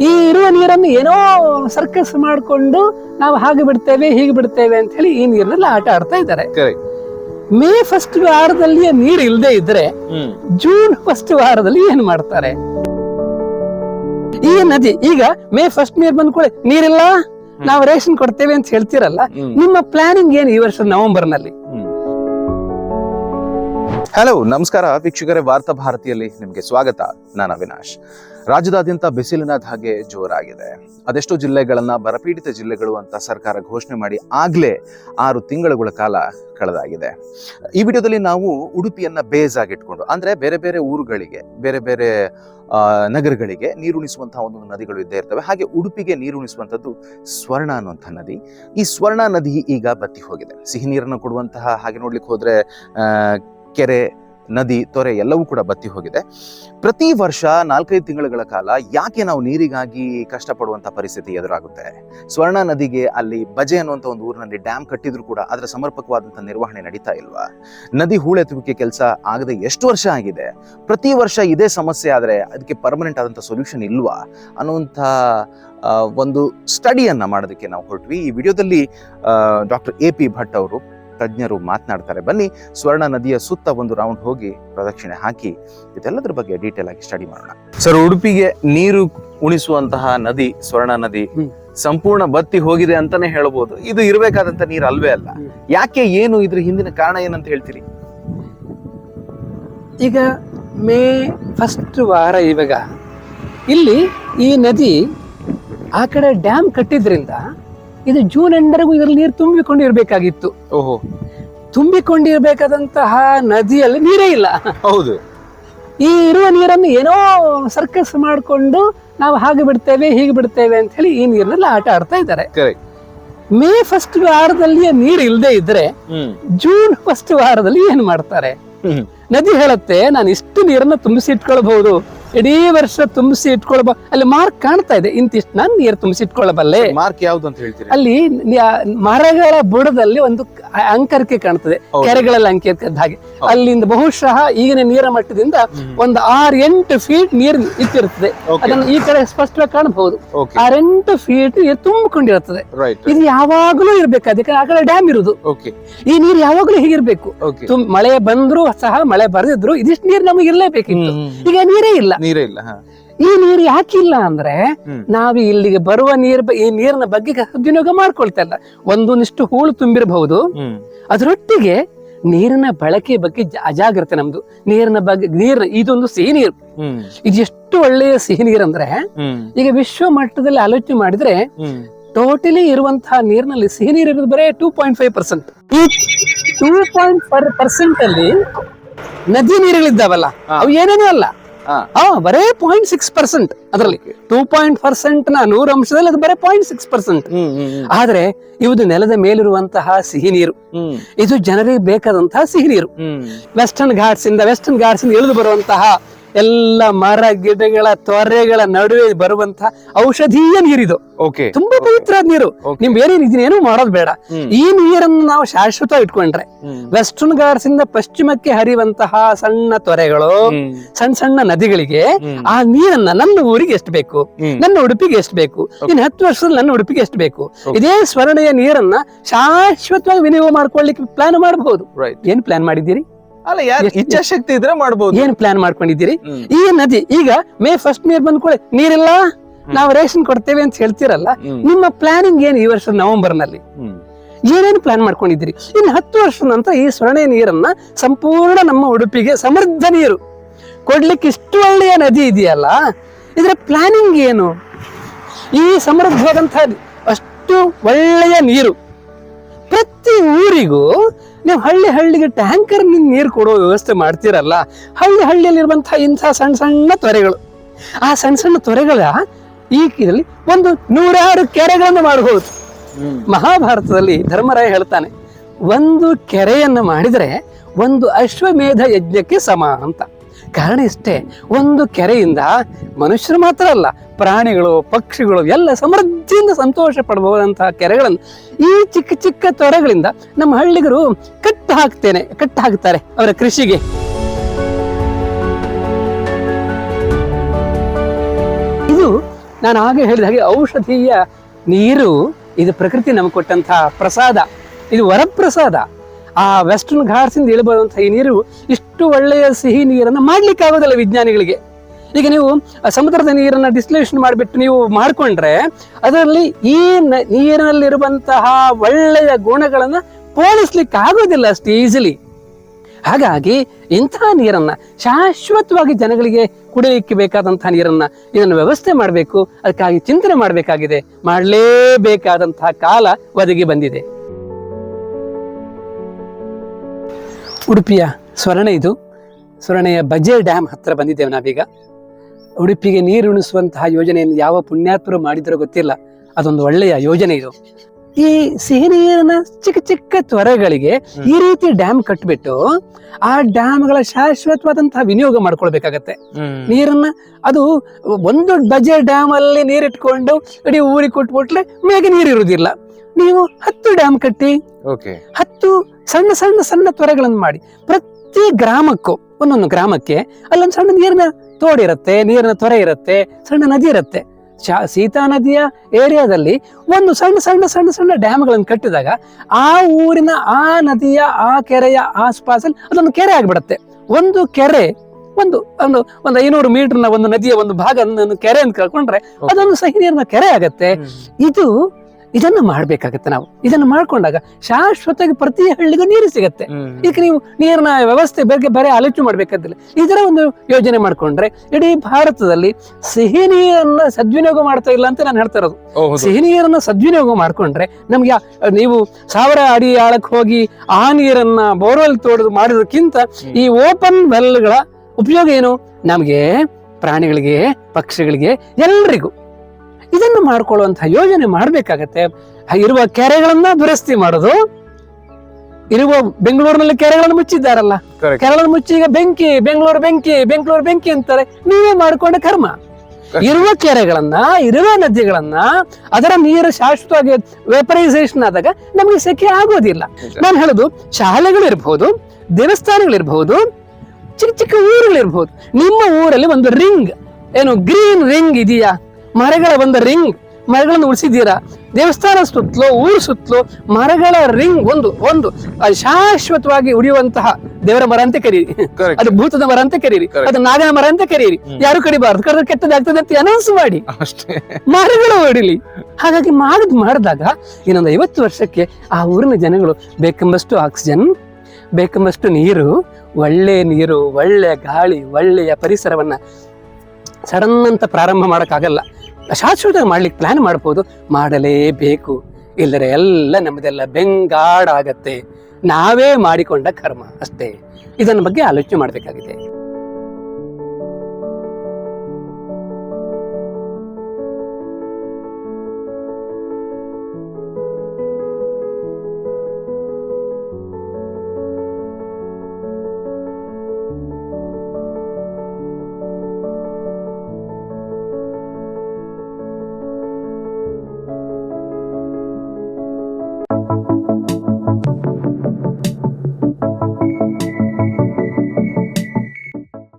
ಈ ಇರುವ ನೀರನ್ನು ಏನೋ ಸರ್ಕಸ್ ಮಾಡಿಕೊಂಡು ನಾವು ಹಾಗೆ ಬಿಡ್ತೇವೆ ಹೀಗೆ ಬಿಡ್ತೇವೆ ಅಂತ ಹೇಳಿ ಈ ನೀರಿನಲ್ಲಿ ಆಟ ಆಡ್ತಾ ಇದ್ದಾರೆ. ಮೇ ಫಸ್ಟ್ ವಾರದಲ್ಲಿ ನೀರು ಇಲ್ಲದೆ ಇದ್ರೆ ಜೂನ್ ಫಸ್ಟ್ ವಾರದಲ್ಲಿ ಏನ್ ಮಾಡ್ತಾರೆ? ಈ ನದಿ ಈಗ ಮೇ ಫಸ್ಟ್ ನೀರ್ ಬಂದ್ ಕೂಡ ನೀರಿಲ್ಲ ನಾವು ರೇಷನ್ ಕೊಡ್ತೇವೆ ಅಂತ ಹೇಳ್ತೀರಲ್ಲ ನಿಮ್ಮ ಪ್ಲಾನಿಂಗ್ ಏನು ಈ ವರ್ಷ ನವೆಂಬರ್ನಲ್ಲಿ ಹಲೋ ನಮಸ್ಕಾರ ವೀಕ್ಷಕರೇ ವಾರ್ತಾ ಭಾರತಿಯಲ್ಲಿ ನಿಮಗೆ ಸ್ವಾಗತ. ನಾನು ಅವಿನಾಶ್. ರಾಜ್ಯದಾದ್ಯಂತ ಬಿಸಿಲಿನ ಧಾಗೆ ಜೋರಾಗಿದೆ. ಅದೆಷ್ಟೋ ಜಿಲ್ಲೆಗಳನ್ನು ಬರಪೀಡಿತ ಜಿಲ್ಲೆಗಳು ಅಂತ ಸರ್ಕಾರ ಘೋಷಣೆ ಮಾಡಿ ಆಗಲೇ ಆರು ತಿಂಗಳುಗಳ ಕಾಲ ಕಳೆದಾಗಿದೆ. ಈ ವಿಡಿಯೋದಲ್ಲಿ ನಾವು ಉಡುಪಿಯನ್ನು ಬೇಸ್ ಆಗಿಟ್ಕೊಂಡು ಅಂದ್ರೆ ಬೇರೆ ಬೇರೆ ಊರುಗಳಿಗೆ, ಬೇರೆ ಬೇರೆ ನಗರಗಳಿಗೆ ನೀರುಣಿಸುವಂತಹ ಒಂದು ನದಿಗಳು ಇದ್ದೇ ಇರ್ತವೆ. ಹಾಗೆ ಉಡುಪಿಗೆ ನೀರುಣಿಸುವಂಥದ್ದು ಸ್ವರ್ಣ ಅನ್ನುವಂಥ ನದಿ. ಈ ಸ್ವರ್ಣ ನದಿ ಈಗ ಬತ್ತಿ ಹೋಗಿದೆ. ಸಿಹಿ ನೀರನ್ನು ಕೊಡುವಂತಹ ಹಾಗೆ ನೋಡ್ಲಿಕ್ಕೆ ಹೋದರೆ ಕೆರೆ ನದಿ ತೊರೆ ಎಲ್ಲವೂ ಕೂಡ ಬತ್ತಿ ಹೋಗಿದೆ. ಪ್ರತಿ ವರ್ಷ ನಾಲ್ಕೈದು ತಿಂಗಳುಗಳ ಕಾಲ ಯಾಕೆ ನಾವು ನೀರಿಗಾಗಿ ಕಷ್ಟಪಡುವಂತ ಪರಿಸ್ಥಿತಿ ಎದುರಾಗುತ್ತೆ? ಸ್ವರ್ಣ ನದಿಗೆ ಅಲ್ಲಿ ಬಜೆ ಅನ್ನುವಂಥ ಒಂದು ಊರಿನಲ್ಲಿ ಡ್ಯಾಮ್ ಕಟ್ಟಿದ್ರು ಕೂಡ ಅದರ ಸಮರ್ಪಕವಾದಂಥ ನಿರ್ವಹಣೆ ನಡೀತಾ ಇಲ್ವಾ? ನದಿ ಹೂಳೆತ್ತುವಿಕೆ ಕೆಲಸ ಆಗದೆ ಎಷ್ಟು ವರ್ಷ ಆಗಿದೆ? ಪ್ರತಿ ವರ್ಷ ಇದೇ ಸಮಸ್ಯೆ ಆದರೆ ಅದಕ್ಕೆ ಪರ್ಮನೆಂಟ್ ಆದಂಥ ಸೊಲ್ಯೂಷನ್ ಇಲ್ವಾ? ಅನ್ನುವಂಥ ಒಂದು ಸ್ಟಡಿಯನ್ನು ಮಾಡೋದಕ್ಕೆ ನಾವು ಹೊರಟ್ವಿ. ಈ ವಿಡಿಯೋದಲ್ಲಿ ಡಾಕ್ಟರ್ ಎ ಪಿ ಭಟ್ ಅವರು ತಜ್ಞರು ಮಾತನಾಡ್ತಾರೆ. ಬನ್ನಿ ಸ್ವರ್ಣ ನದಿಯ ಸುತ್ತ ಒಂದು ರೌಂಡ್ ಹೋಗಿ ಪ್ರದಕ್ಷಿಣೆ ಹಾಕಿ ಇದೆಲ್ಲದರ ಬಗ್ಗೆ ಡೀಟೇಲ್ ಆಗಿ ಸ್ಟಡಿ ಮಾಡೋಣ. ಸರ್ ಉಡುಪಿಗೆ ನೀರು ಉಣಿಸುವಂತಹ ನದಿ ಸ್ವರ್ಣ ನದಿ ಸಂಪೂರ್ಣ ಬತ್ತಿ ಹೋಗಿದೆ ಅಂತಾನೆ ಹೇಳ್ಬೋದು. ಇದು ಇರಬೇಕಾದಂತ ನೀರು ಅಲ್ವೇ ಅಲ್ಲ. ಯಾಕೆ ಏನು ಇದ್ರ ಹಿಂದಿನ ಕಾರಣ ಏನಂತ ಹೇಳ್ತೀರಿ? ಈಗ ಮೇ ಫಸ್ಟ್ ವಾರ ಇವಾಗ ಇಲ್ಲಿ ಈ ನದಿ ಆ ಕಡೆ ಡ್ಯಾಮ್ ಕಟ್ಟಿದ್ರಿಂದ ಇದು ಜೂನ್ ಎಂಡರೆಗೂ ಇದರಲ್ಲಿ ನೀರು ತುಂಬಿಕೊಂಡಿರಬೇಕಾಗಿತ್ತು. ಓಹೋ. ತುಂಬಿಕೊಂಡಿರ್ಬೇಕಾದಂತಹ ನದಿಯಲ್ಲಿ ನೀರೇ ಇಲ್ಲ. ಹೌದು. ಈ ಇರುವ ನೀರನ್ನು ಏನೋ ಸರ್ಕಸ್ ಮಾಡಿಕೊಂಡು ನಾವು ಹಾಗೆ ಬಿಡ್ತೇವೆ ಹೀಗೆ ಬಿಡ್ತೇವೆ ಅಂತ ಹೇಳಿ ಈ ನೀರಿನಲ್ಲಿ ಆಟ ಆಡ್ತಾ ಇದ್ದಾರೆ. ಮೇ ಫಸ್ಟ್ ವಾರದಲ್ಲಿ ನೀರು ಇಲ್ಲದೆ ಇದ್ರೆ ಜೂನ್ ಫಸ್ಟ್ ವಾರದಲ್ಲಿ ಏನ್ ಮಾಡ್ತಾರೆ. ನದಿ ಹೇಳುತ್ತೆ ನಾನು ಇಷ್ಟು ನೀರನ್ನ ತುಂಬಿಸಿ ಇಟ್ಕೊಳ್ಬಹುದು ಇಡೀ ವರ್ಷ ತುಂಬಿಸಿ ಇಟ್ಕೊಳ್ಬ ಅಲ್ಲಿ ಮಾರ್ಕ್ ಕಾಣ್ತಾ ಇದೆ. ಇಂತಿಷ್ಟು ನಾನು ನೀರು ತುಂಬಿಸಿ ಇಟ್ಕೊಳ್ಳಬಲ್ಲೆ ಮಾರ್ಕ್ ಯಾವ್ದು ಅಂತ ಹೇಳ್ತೀರಿ? ಅಲ್ಲಿ ಮರಗಳ ಬುಡದಲ್ಲಿ ಒಂದು ಅಂಕರ್ಕೆ ಅಂಕರಿಕೆ ಕಾಣ್ತದೆ. ಕೆರೆಗಳಲ್ಲಿ ಅಂಕಿತ ಹಾಗೆ. ಅಲ್ಲಿಂದ ಬಹುಶಃ ಈಗಿನ ನೀರ ಮಟ್ಟದಿಂದ. ಒಂದು ಆರ್ ಎಂಟು ಫೀಟ್ ನೀರು ಇತ್ತಿರುತ್ತದೆ. ಅದನ್ನು ಈ ಕಡೆ ಸ್ಪಷ್ಟವಾಗಿ ಕಾಣಬಹುದು. ಆರ್ ಎಂಟು ಫೀಟ್ ನೀರು ತುಂಬಿಕೊಂಡಿರುತ್ತದೆ ಇದು ಯಾವಾಗಲೂ ಇರ್ಬೇಕು. ಅದಕ್ಕೆ ಆ ಕಡೆ ಡ್ಯಾಮ್ ಇರುದು. ಈ ನೀರು ಯಾವಾಗಲೂ ಹೀಗಿರ್ಬೇಕು ಮಳೆ ಬಂದ್ರು ಸಹ ಮಳೆ ಬರೆದಿದ್ರು ಇದಿಷ್ಟು ನೀರು ನಮಗೆ ಇರಲೇಬೇಕಿತ್ತು. ಈಗ ನೀರೇ ಇಲ್ಲ. ನೀರೇ ಇಲ್ಲ ಈ ನೀರು ಯಾಕಿಲ್ಲ ಅಂದ್ರೆ. ನಾವು ಇಲ್ಲಿಗೆ ಬರುವ ನೀರ್ ಈ ನೀರಿನ ಬಗ್ಗೆ ಸದ್ವಿನಿಯೋಗ ಮಾಡ್ಕೊಳ್ತಾ ಇಲ್ಲ. ಒಂದೊಂದಿಷ್ಟು ಹೂಳು ತುಂಬಿರಬಹುದು. ಅದರೊಟ್ಟಿಗೆ ನೀರಿನ ಬಳಕೆ ಬಗ್ಗೆ ಅಜಾಗ್ರತೆ ನಮ್ದು. ನೀರಿನ ಬಗ್ಗೆ ನೀರಿನ ಇದೊಂದು ಸಿಹಿ ನೀರು. ಇದು ಎಷ್ಟು ಒಳ್ಳೆಯ ಸಿಹಿ ನೀರು ಅಂದ್ರೆ ಈಗ ವಿಶ್ವ ಮಟ್ಟದಲ್ಲಿ ಆಲೋಚನೆ ಮಾಡಿದ್ರೆ ಟೋಟಲಿ ಇರುವಂತಹ ನೀರಿನಲ್ಲಿ ಸಿಹಿ ನೀರು ಇರೋದು ಬರೇ ಟೂ ಪಾಯಿಂಟ್ ಫೈವ್ ಪರ್ಸೆಂಟ್. ಈ ಟೂ ಪಾಯಿಂಟ್ ಫೈವ್ ಪರ್ಸೆಂಟ್ ಅಲ್ಲಿ ನದಿ ನೀರುಗಳಿದ್ದಾವಲ್ಲ. ಅವು ಏನೇನೂ ಅಲ್ಲ. ಹಾ. ಬರೇ ಪಾಯಿಂಟ್ ಸಿಕ್ಸ್ ಪರ್ಸೆಂಟ್ ಅದರಲ್ಲಿ. ಟೂ ಪಾಯಿಂಟ್ ಪರ್ಸೆಂಟ್ನ ನೂರು ಅಂಶದಲ್ಲಿ ಅದು ಬರೇ ಪಾಯಿಂಟ್ ಸಿಕ್ಸ್ ಪರ್ಸೆಂಟ್ ಆದ್ರೆ ಇದು ನೆಲದ ಮೇಲಿರುವಂತಹ ಸಿಹಿ ನೀರು. ಇದು ಜನರಿಗೆ ಬೇಕಾದಂತಹ ಸಿಹಿ ನೀರು. ವೆಸ್ಟರ್ನ್ ಘಾಟ್ಸ್ ಇಂದ ವೆಸ್ಟರ್ನ್ ಘಾಟ್ಸ್ ಇಂದ ಇಳಿದು ಬರುವಂತಹ ಎಲ್ಲ ಮರ ಗಿಡಗಳ ತೊರೆಗಳ ನಡುವೆ ಬರುವಂತಹ ಔಷಧೀಯ ನೀರಿದು. ತುಂಬಾ ಪವಿತ್ರ ನೀರು. ನಿಮ್ ಬೇರೆ ಇದನ್ನೇನು ಮಾಡೋದು ಬೇಡ. ಈ ನೀರನ್ನು ನಾವು ಶಾಶ್ವತ ಇಟ್ಕೊಂಡ್ರೆ ವೆಸ್ಟರ್ನ್ ಘಾಟ್ಸ್ ಇಂದ ಪಶ್ಚಿಮಕ್ಕೆ ಹರಿಯುವಂತಹ ಸಣ್ಣ ತೊರೆಗಳು ಸಣ್ಣ ಸಣ್ಣ ನದಿಗಳಿಗೆ ಆ ನೀರನ್ನ ನನ್ನ ಊರಿಗೆ ಎಷ್ಟು ಬೇಕು. ನನ್ನ ಉಡುಪಿಗೆ ಎಷ್ಟು ಬೇಕು? ಇನ್ನು ಹತ್ತು ವರ್ಷದಲ್ಲಿ ನನ್ನ ಉಡುಪಿಗೆ ಎಷ್ಟು ಬೇಕು? ಇದೇ ಸ್ವರ್ಣೆಯ ನೀರನ್ನ ಶಾಶ್ವತವಾಗಿ ವಿನಿಯೋಗ ಮಾಡ್ಕೊಳ್ಳಿಕ್ಕೆ ಪ್ಲಾನ್ ಮಾಡಬಹುದು ರೈಟ್ ಏನ್ ಪ್ಲಾನ್ ಮಾಡಿದ್ದೀರಿ? ಅಲ್ಲ ಯಾರು ಇಚ್ಛಾಶಕ್ತಿ ಇದ್ರೆ ಮಾಡ್ಬೋದು. ಏನ್ ಪ್ಲಾನ್ ಮಾಡ್ಕೊಂಡಿದ್ದೀರಿ? ಈ ನದಿ ಈಗ ಮೇ ಫಸ್ಟ್ ನೀರ್ ಬಂದ್ ಕೂಡ ನೀರಿಲ್ಲ? ನಾವು ರೇಷನ್ ಕೊಡ್ತೇವೆ ಅಂತ ಹೇಳ್ತೀರಲ್ಲ ನಿಮ್ಮ ಪ್ಲಾನಿಂಗ್ ಏನು ಈ ವರ್ಷ ನವೆಂಬರ್ನಲ್ಲಿ. ಏನೇನು ಪ್ಲಾನ್ ಮಾಡ್ಕೊಂಡಿದ್ದೀರಿ? ಇನ್ನು ಹತ್ತು ವರ್ಷದ ನಂತರ ಈ ಸ್ವರ್ಣ ನೀರನ್ನ ಸಂಪೂರ್ಣ ನಮ್ಮ ಉಡುಪಿಗೆ ಸಮೃದ್ಧ ನೀರು. ಕೊಡ್ಲಿಕ್ಕೆ ಇಷ್ಟು ಒಳ್ಳೆಯ ನದಿ ಇದೆಯಲ್ಲ ಇದರ ಪ್ಲಾನಿಂಗ್ ಏನು? ಈ ಸಮೃದ್ಧವಾದಂತಹ ಅಷ್ಟು ಒಳ್ಳೆಯ ನೀರು. ಪ್ರತಿ ಊರಿಗೂ ನೀವು ಹಳ್ಳಿ ಹಳ್ಳಿಗೆ ಟ್ಯಾಂಕರ್ ನೀರು ಕೊಡೋ ವ್ಯವಸ್ಥೆ ಮಾಡ್ತೀರಲ್ಲ ಹಳ್ಳಿ ಹಳ್ಳಿಯಲ್ಲಿರುವಂತಹ ಇಂಥ ಸಣ್ಣ ಸಣ್ಣ ತೊರೆಗಳು. ಆ ಸಣ್ಣ ಸಣ್ಣ ತೊರೆಗಳ ಈ ಇದರಲ್ಲಿ ಒಂದು ನೂರಾರು ಕೆರೆಗಳನ್ನು ಮಾಡಬಹುದು ಮಹಾಭಾರತದಲ್ಲಿ ಧರ್ಮರಾಯ ಹೇಳ್ತಾನೆ ಒಂದು ಕೆರೆಯನ್ನು ಮಾಡಿದರೆ ಒಂದು ಅಶ್ವಮೇಧ ಯಜ್ಞಕ್ಕೆ ಸಮ ಅಂತ. ಕಾರಣ ಇಷ್ಟೇ, ಒಂದು ಕೆರೆಯಿಂದ ಮನುಷ್ಯರು ಮಾತ್ರ ಅಲ್ಲ, ಪ್ರಾಣಿಗಳು, ಪಕ್ಷಿಗಳು ಎಲ್ಲ ಸಮೃದ್ಧಿಯಿಂದ ಸಂತೋಷ ಪಡಬಹುದಂತಹ ಕೆರೆಗಳನ್ನು ಈ ಚಿಕ್ಕ ಚಿಕ್ಕ ತೊರೆಗಳಿಂದ ನಮ್ಮ ಹಳ್ಳಿಗರು ಕಟ್ಟು ಹಾಕ್ತೇನೆ, ಕಟ್ಟು ಹಾಕ್ತಾರೆ ಅವರ ಕೃಷಿಗೆ. ಇದು ನಾನು ಹಾಗೆ ಹೇಳಿದ ಹಾಗೆ ಔಷಧೀಯ ನೀರು, ಇದು ಪ್ರಕೃತಿ ನಮಗೆ ಕೊಟ್ಟಂತಹ ಪ್ರಸಾದ, ಇದು ವರಪ್ರಸಾದ. ಆ ವೆಸ್ಟರ್ನ್ ಘಾಟ್ಸಿಂದ ಇಳಿಬರುವಂತಹ ಈ ನೀರು ಇಷ್ಟು ಒಳ್ಳೆಯ ಸಿಹಿ ನೀರನ್ನು ಮಾಡ್ಲಿಕ್ಕೆ ಆಗೋದಿಲ್ಲ ವಿಜ್ಞಾನಿಗಳಿಗೆ. ಈಗ ನೀವು ಸಮುದ್ರದ ನೀರನ್ನ ಡಿಸ್ಲೇಷನ್ ಮಾಡಿಬಿಟ್ಟು ನೀವು ಮಾಡಿಕೊಂಡ್ರೆ ಅದರಲ್ಲಿ ಈ ನೀರಿನಲ್ಲಿರುವಂತಹ ಒಳ್ಳೆಯ ಗುಣಗಳನ್ನ ಪೋಲಿಸ್ಲಿಕ್ಕೆ ಆಗೋದಿಲ್ಲ ಅಷ್ಟು ಈಸಿಲಿ ಹಾಗಾಗಿ ಇಂತಹ ನೀರನ್ನ ಶಾಶ್ವತವಾಗಿ ಜನಗಳಿಗೆ ಕುಡಿಯಲಿಕ್ಕೆ ಬೇಕಾದಂತಹ ನೀರನ್ನ ಇದನ್ನು ವ್ಯವಸ್ಥೆ ಮಾಡಬೇಕು, ಅದಕ್ಕಾಗಿ ಚಿಂತನೆ ಮಾಡಬೇಕಾಗಿದೆ ಮಾಡಲೇಬೇಕಾದಂತಹ ಕಾಲ ಒದಗಿ ಬಂದಿದೆ. ಉಡುಪಿಯ ಸ್ವರ್ಣೆ ಇದು. ಸ್ವರ್ಣೆಯ ಬಜೆ ಡ್ಯಾಮ್ ಹತ್ರ ಬಂದಿದ್ದೇವೆ ನಾವೀಗ. ಉಡುಪಿಗೆ ನೀರು ಉಣಿಸುವಂತಹ ಯೋಜನೆಯನ್ನು ಯಾವ ಪುಣ್ಯಾತ್ಮರು ಮಾಡಿದರೂ ಗೊತ್ತಿಲ್ಲ. ಅದೊಂದು ಒಳ್ಳೆಯ ಯೋಜನೆ ಇದು. ಈ ಸಿಹಿ ನೀರಿನ ಚಿಕ್ಕ ಚಿಕ್ಕ ತ್ವರೆಗಳಿಗೆ ಈ ರೀತಿ ಡ್ಯಾಮ್ ಕಟ್ಬಿಟ್ಟು ಆ ಡ್ಯಾಮ್ಗಳ ಶಾಶ್ವತವಾದಂತಹ ವಿನಿಯೋಗ ಮಾಡ್ಕೊಳ್ಬೇಕಾಗತ್ತೆ. ನೀರನ್ನ ಅದು ಒಂದು ಬಜೆ ಡ್ಯಾಮ್ ಅಲ್ಲಿ ನೀರಿಟ್ಕೊಂಡು ಇಡೀ ಊರಿಗೆ ಕೊಟ್ಬಿಟ್ಲೆ ಮೇಗೆ ನೀರು ಇರುವುದಿಲ್ಲ ನೀವು ಹತ್ತು ಡ್ಯಾಮ್ ಕಟ್ಟಿ ಓಕೆ. ಹತ್ತು ಸಣ್ಣ ಸಣ್ಣ ಸಣ್ಣ ತ್ವರೆಗಳನ್ನು ಮಾಡಿ ಪ್ರತಿ ಗ್ರಾಮಕ್ಕೂ ಒಂದೊಂದು ಗ್ರಾಮಕ್ಕೆ ಅಲ್ಲೊಂದು ಸಣ್ಣ ನೀರಿನ ತೋಡಿರುತ್ತೆ ನೀರಿನ ತೊರೆ ಇರುತ್ತೆ ಸಣ್ಣ ನದಿ ಇರುತ್ತೆ. ಶಾ ಸೀತಾ ನದಿಯ ಏರಿಯಾದಲ್ಲಿ ಒಂದು ಸಣ್ಣ ಸಣ್ಣ ಸಣ್ಣ ಸಣ್ಣ ಡ್ಯಾಮ್ಗಳನ್ನು ಕಟ್ಟಿದಾಗ ಆ ಊರಿನ ಆ ನದಿಯ ಆ ಕೆರೆಯ ಆಸ್ಪಾಸಲ್ಲಿ ಅದೊಂದು ಕೆರೆ ಆಗಿಬಿಡುತ್ತೆ. ಒಂದು ಕೆರೆ ಒಂದು ಒಂದು ಒಂದು ಐನೂರು ಮೀಟರ್ನ ಒಂದು ನದಿಯ ಒಂದು ಭಾಗ ಕೆರೆ ಅಂತ ಕಳ್ಕೊಂಡ್ರೆ ಅದೊಂದು ಸಹಿ ನೀರಿನ ಕೆರೆ ಆಗತ್ತೆ. ಇದು ಇದನ್ನು ಮಾಡ್ಬೇಕಾಗತ್ತೆ ನಾವು. ಇದನ್ನು ಮಾಡ್ಕೊಂಡಾಗ ಶಾಶ್ವತವಾಗಿ ಪ್ರತಿ ಹಳ್ಳಿಗೂ ನೀರು ಸಿಗತ್ತೆ. ಇದಕ್ಕೆ ನೀವು ನೀರಿನ ವ್ಯವಸ್ಥೆ ಬಗ್ಗೆ ಬರೀ ಆಲೋಚನೆ ಮಾಡ್ಬೇಕಾದಿಲ್ಲ ಇದರ ಒಂದು ಯೋಜನೆ ಮಾಡ್ಕೊಂಡ್ರೆ ಇಡೀ ಭಾರತದಲ್ಲಿ ಸಿಹಿ ನೀರನ್ನ ಸದ್ವಿನಿಯೋಗ ಮಾಡ್ತಾ ಇಲ್ಲ ಅಂತ ನಾನು ಹೇಳ್ತಾ ಇರೋದು. ಸಿಹಿ ನೀರನ್ನ ಸದ್ವಿನಿಯೋಗ ಮಾಡ್ಕೊಂಡ್ರೆ ನಮ್ಗೆ ನೀವು ಸಾವಿರ ಅಡಿ ಆಳಕ್ಕೆ ಹೋಗಿ ಆ ನೀರನ್ನ ಬೋರ್ವೆಲ್ ತೋಡದು ಮಾಡೋದಕ್ಕಿಂತ ಈ ಓಪನ್ ವೆಲ್ಗಳ ಉಪಯೋಗ ಏನು? ನಮಗೆ ಪ್ರಾಣಿಗಳಿಗೆ ಪಕ್ಷಿಗಳಿಗೆ ಎಲ್ರಿಗೂ ಇದನ್ನು ಮಾಡ್ಕೊಳ್ಳುವಂತಹ ಯೋಜನೆ ಮಾಡಬೇಕಾಗತ್ತೆ. ಇರುವ ಕೆರೆಗಳನ್ನ ದುರಸ್ತಿ ಮಾಡೋದು. ಇರುವ ಬೆಂಗಳೂರಿನಲ್ಲಿ ಕೆರೆಗಳನ್ನು ಮುಚ್ಚಿದ್ದಾರಲ್ಲ. ಕೆರೆಗಳನ್ನು ಮುಚ್ಚಿ ಈಗ ಬೆಂಕಿ ಬೆಂಗಳೂರು ಬೆಂಕಿ ಬೆಂಗಳೂರು ಬೆಂಕಿ ಅಂತಾರೆ. ನೀವೇ ಮಾಡ್ಕೊಂಡ ಕರ್ಮ. ಇರುವ ಕೆರೆಗಳನ್ನ ಇರುವ ನದಿಗಳನ್ನ ಅದರ ನೀರು ಶಾಶ್ವತವಾಗಿ ವೆಪರೈಸೇಷನ್ ಆದಾಗ ನಮಗೆ ಸೆಕೆ ಆಗೋದಿಲ್ಲ. ನಾನು ಹೇಳುದು ಶಾಲೆಗಳಿರ್ಬಹುದು ದೇವಸ್ಥಾನಗಳಿರ್ಬಹುದು ಚಿಕ್ಕ ಚಿಕ್ಕ ಊರುಗಳಿರ್ಬಹುದು ನಿಮ್ಮ ಊರಲ್ಲಿ ಒಂದು ರಿಂಗ್ ಏನು ಗ್ರೀನ್ ರಿಂಗ್ ಇದೆಯಾ? ಮರಗಳ ಒಂದು ರಿಂಗ್ ಮರಗಳನ್ನು ಉಳಿಸಿದ್ದೀರಾ? ದೇವಸ್ಥಾನ ಸುತ್ತಲೂ ಊರು ಸುತ್ತಲೂ ಮರಗಳ ರಿಂಗ್ ಒಂದು ಒಂದು. ಅದು ಶಾಶ್ವತವಾಗಿ ಉಳಿಯುವಂತಹ ದೇವರ ಮರ ಅಂತ ಕರೀರಿ. ಅದು ಭೂತದ ಮರ ಅಂತ ಕರೀರಿ. ಅದು ನಾಗನ ಮರ ಅಂತ ಕರೀರಿ. ಯಾರು ಕಡಿಬಾರ್ದು? ಕರೆದ್ರೆ ಕೆಟ್ಟದಾಗ್ತದೆ ಅಂತ ಅನೌನ್ಸ್ ಮಾಡಿ. ಅಷ್ಟೇ. ಮರಗಳು ಹೊಡಿಲಿ ಹಾಗಾಗಿ ಮಾಡುದು ಮಾಡಿದಾಗ ಇನ್ನೊಂದು ಐವತ್ತು ವರ್ಷಕ್ಕೆ ಆ ಊರಿನ ಜನಗಳು ಬೇಕೆಂಬಷ್ಟು ಆಕ್ಸಿಜನ್ ಬೇಕೆಂಬಷ್ಟು ನೀರು ಒಳ್ಳೆ ನೀರು ಒಳ್ಳೆಯ ಗಾಳಿ ಒಳ್ಳೆಯ ಪರಿಸರವನ್ನ ಸಡನ್ ಅಂತ ಪ್ರಾರಂಭ ಮಾಡೋಕ್ಕಾಗಲ್ಲ. ಶಾಶ್ವತ ಮಾಡ್ಲಿಕ್ಕೆ ಪ್ಲಾನ್ ಮಾಡ್ಬೋದು. ಮಾಡಲೇಬೇಕು. ಇಲ್ಲದ್ರೆ ಎಲ್ಲ ನಮ್ಮದೆಲ್ಲ ಬೆಂಗಾಡಾಗತ್ತೆ. ನಾವೇ ಮಾಡಿಕೊಂಡ ಕರ್ಮ ಅಷ್ಟೇ. ಇದನ್ನ ಬಗ್ಗೆ ಆಲೋಚನೆ ಮಾಡಬೇಕಾಗಿದೆ.